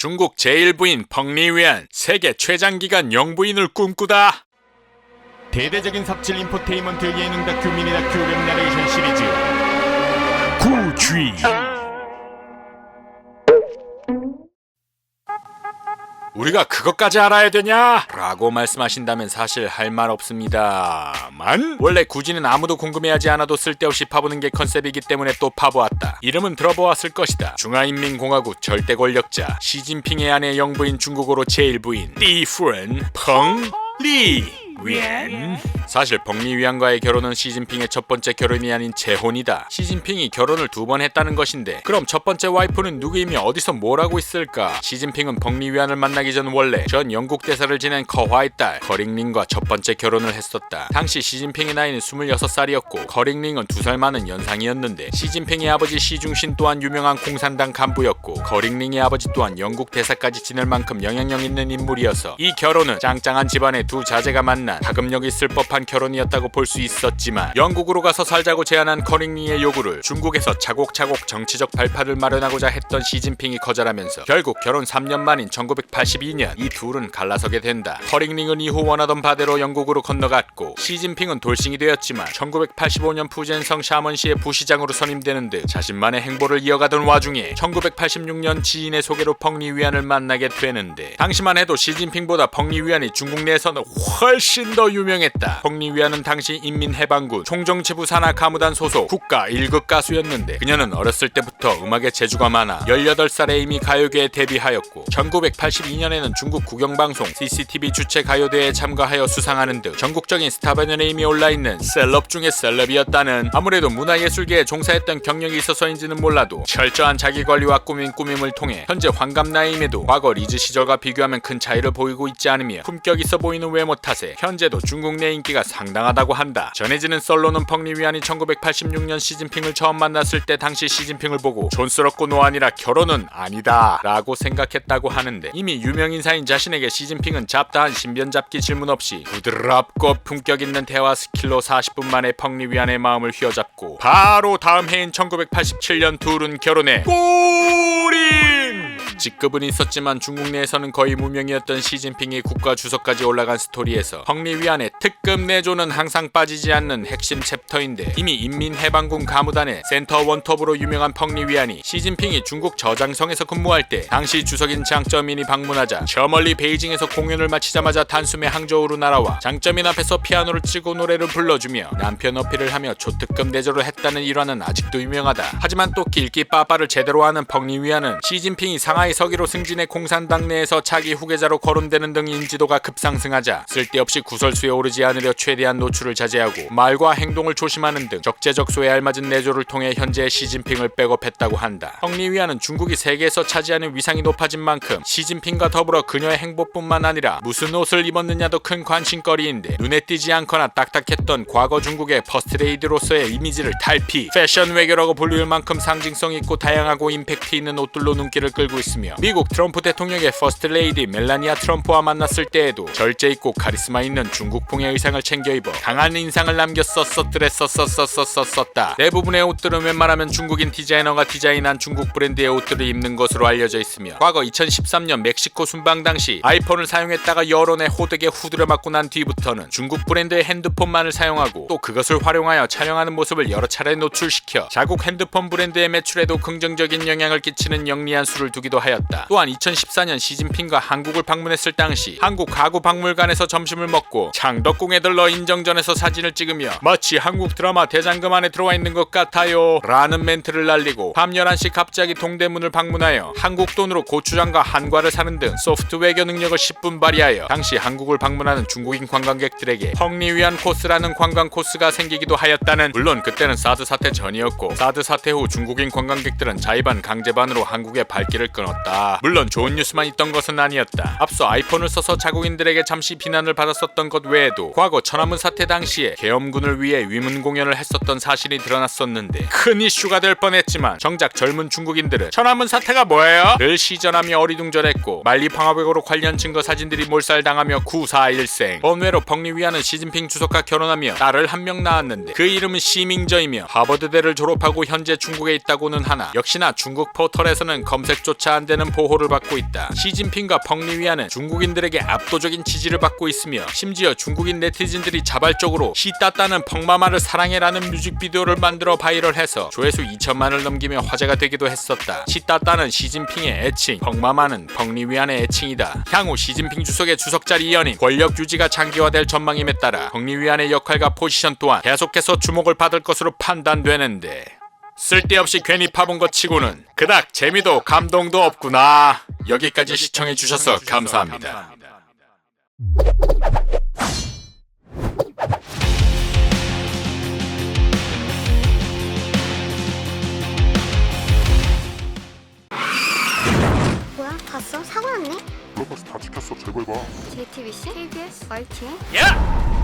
중국 제1부인 펑리위안 세계 최장기간 영부인을 꿈꾸다. 대대적인 삽질 인포테인먼트 예능 다큐 미니 다큐 웹 내레이션 시리즈 구쥐. 우리가 그것까지 알아야 되냐? 라고 말씀하신다면 사실 할 말 없습니다만 원래 구지는 아무도 궁금해하지 않아도 쓸데없이 파보는 게 컨셉이기 때문에 또 파보았다. 이름은 들어보았을 것이다. 중화인민공화국 절대 권력자 시진핑의 아내 영부인 중국어로 제1부인 띠프렌 펑리 위안 사실 벙리위안과의 결혼은 시진핑의 첫 번째 결혼이 아닌 재혼이다. 시진핑이 결혼을 두 번 했다는 것인데 그럼 첫 번째 와이프는 누구이며 어디서 뭘 하고 있을까? 시진핑은 벙리위안을 만나기 전 원래 전 영국 대사를 지낸 커화의 딸 거링링과 첫 번째 결혼을 했었다. 당시 시진핑의 나이는 26살이었고 거링링은 두 살 많은 연상이었는데 시진핑의 아버지 시중신 또한 유명한 공산당 간부였고 거링링의 아버지 또한 영국 대사까지 지낼 만큼 영향력 있는 인물이어서 이 결혼은 짱짱한 집안의 두 자제가 만나 가급력 있을 법한 결혼이었다고 볼 수 있었지만 영국으로 가서 살자고 제안한 커링링의 요구를 중국에서 차곡차곡 정치적 발판을 마련하고자 했던 시진핑이 거절하면서 결국 결혼 3년 만인 1982년 이 둘은 갈라서게 된다. 커링링은 이후 원하던 바대로 영국으로 건너갔고 시진핑은 돌싱이 되었지만 1985년 푸젠성 샤먼시의 부시장으로 선임되는 듯 자신만의 행보를 이어가던 와중에 1986년 지인의 소개로 펑리 위안을 만나게 되는데 당시만 해도 시진핑보다 펑리 위안이 중국 내에서는 훨씬 더 유명했다. 펑리위안은 당시 인민해방군 총정치부 산하 가무단 소속 국가 1급 가수였는데 그녀는 어렸을 때부터 음악에 재주가 많아 18살에 이미 가요계에 데뷔하였고 1982년에는 중국 국영방송 CCTV 주최 가요대회에 참가하여 수상하는 등 전국적인 스타 반열에 이미 올라있는 셀럽 중의 셀럽이었다는 아무래도 문화예술계에 종사했던 경력이 있어서인지는 몰라도 철저한 자기관리와 꾸민 꾸밈을 통해 현재 환갑 나이임에도 과거 리즈 시절과 비교하면 큰 차이를 보이고 있지 않으며 품격 있어 보이는 외모 탓에 현 재도 중국 내 인기가 상당하다고 한다. 전해지는 썰로는 펑리 위안이 1986년 시진핑을 처음 만났을 때 당시 시진핑을 보고 촌스럽고 노안이라 결혼은 아니다 라고 생각했다고 하는데 이미 유명 인사인 자신에게 시진핑은 잡다한 신변 잡기 질문 없이 부드럽고 품격 있는 대화 스킬로 40분 만에 펑리 위안의 마음을 휘어잡고 바로 다음 해인 1987년 둘은 결혼해 꼬린 직급은 있었지만 중국 내에서는 거의 무명이었던 시진핑이 국가 주석까지 올라간 스토리에서 펑리위안의 특급 내조는 항상 빠지지 않는 핵심 챕터인데 이미 인민해방군 가무단의 센터 원톱으로 유명한 펑리위안이 시진핑이 중국 저장성에서 근무할 때 당시 주석인 장쩌민이 방문하자 저 멀리 베이징에서 공연을 마치자마자 단숨에 항저우로 날아와 장쩌민 앞에서 피아노를 치고 노래를 불러주며 남편 어필을 하며 초특급 내조를 했다는 일화는 아직도 유명하다. 하지만 또 길기 빠빠를 제대로 하는 펑리위안은 시진핑이 상하이 서기로 승진해 공산당 내에서 차기 후계자로 거론되는 등 인지도가 급상승하자 쓸데없이 구설수에 오르지 않으려 최대한 노출을 자제하고 말과 행동을 조심하는 등 적재적소에 알맞은 내조를 통해 현재 시진핑을 백업했다고 한다. 펑리위안은 중국이 세계에서 차지하는 위상이 높아진 만큼 시진핑과 더불어 그녀의 행보뿐만 아니라 무슨 옷을 입었느냐도 큰 관심거리인데 눈에 띄지 않거나 딱딱했던 과거 중국의 퍼스트레이드로서의 이미지를 탈피 패션 외교라고 불릴 만큼 상징성 있고 다양하고 임팩트 있는 옷들로 눈길을 끌고 있 으며 미국 트럼프 대통령의 퍼스트레이디 멜라니아 트럼프와 만났을 때에도 절제 있고 카리스마 있는 중국풍의 의상을 챙겨 입어 강한 인상을 남겼었었드랬었었었었었다 대부분의 옷들은 웬만하면 중국인 디자이너가 디자인한 중국 브랜드의 옷들을 입는 것으로 알려져 있으며 과거 2013년 멕시코 순방 당시 아이폰을 사용했다가 여론의 호되게 후드려 맞고 난 뒤부터는 중국 브랜드의 핸드폰만을 사용하고 또 그것을 활용하여 촬영하는 모습을 여러 차례 노출시켜 자국 핸드폰 브랜드의 매출에도 긍정적인 영향을 끼치는 영리한 수를 두기도 하였다. 또한 2014년 시진핑과 한국을 방문했을 당시 한국 가구 박물관에서 점심을 먹고 창덕궁에 들러 인정전에서 사진을 찍으며 마치 한국 드라마 대장금 안에 들어와 있는 것 같아요 라는 멘트를 날리고 밤 11시 갑자기 동대문을 방문하여 한국 돈으로 고추장과 한과를 사는 등 소프트 외교 능력을 10분 발휘하여 당시 한국을 방문하는 중국인 관광객들에게 펑리 위한 코스라는 관광 코스가 생기기도 하였다는 물론 그때는 사드 사태 전이었고 사드 사태 후 중국인 관광객들은 자의반 강제반으로 한국에 발길을 끊 었다. 물론 좋은 뉴스만 있던 것은 아니었다. 앞서 아이폰을 써서 자국인들에게 잠시 비난을 받았었던 것 외에도 과거 천안문 사태 당시에 계엄군을 위해 위문 공연을 했었던 사실이 드러났었는데 큰 이슈가 될 뻔했지만 정작 젊은 중국인들은 천안문 사태가 뭐예요? 를 시전하며 어리둥절했고 만리방화백으로 관련 증거 사진들이 몰살당하며 구사일생 번외로 펑리위안은 시진핑 주석과 결혼하며 딸을 한 명 낳았는데 그 이름은 시밍저이며 하버드대를 졸업하고 현재 중국에 있다고는 하나 역시나 중국 포털에서는 검색조차 안 되는 보호를 받고 있다. 시진핑과 펑리위안은 중국인들에게 압도적인 지지를 받고 있으며 심지어 중국인 네티즌들이 자발적으로 시따따는 펑마마를 사랑해라는 뮤직비디오를 만들어 바이럴해서 조회수 2천만을 넘기며 화제가 되기도 했었다. 시따따는 시진핑의 애칭, 펑마마는 펑리위안의 애칭이다. 향후 시진핑 주석의 주석 자리 이연인 권력 유지가 장기화될 전망임에 따라 펑리위안의 역할과 포지션 또한 계속해서 주목을 받을 것으로 판단되는데 쓸데없이 괜히 파본 것 치고는 그닥 재미도 감동도 없구나. 여기까지 시청해 주셔서 감사합니다. 뭐야? 봤어? 사고 났네? 블록버스 다 찍혔어 제발 봐 JTBC, KBS, YTN 야!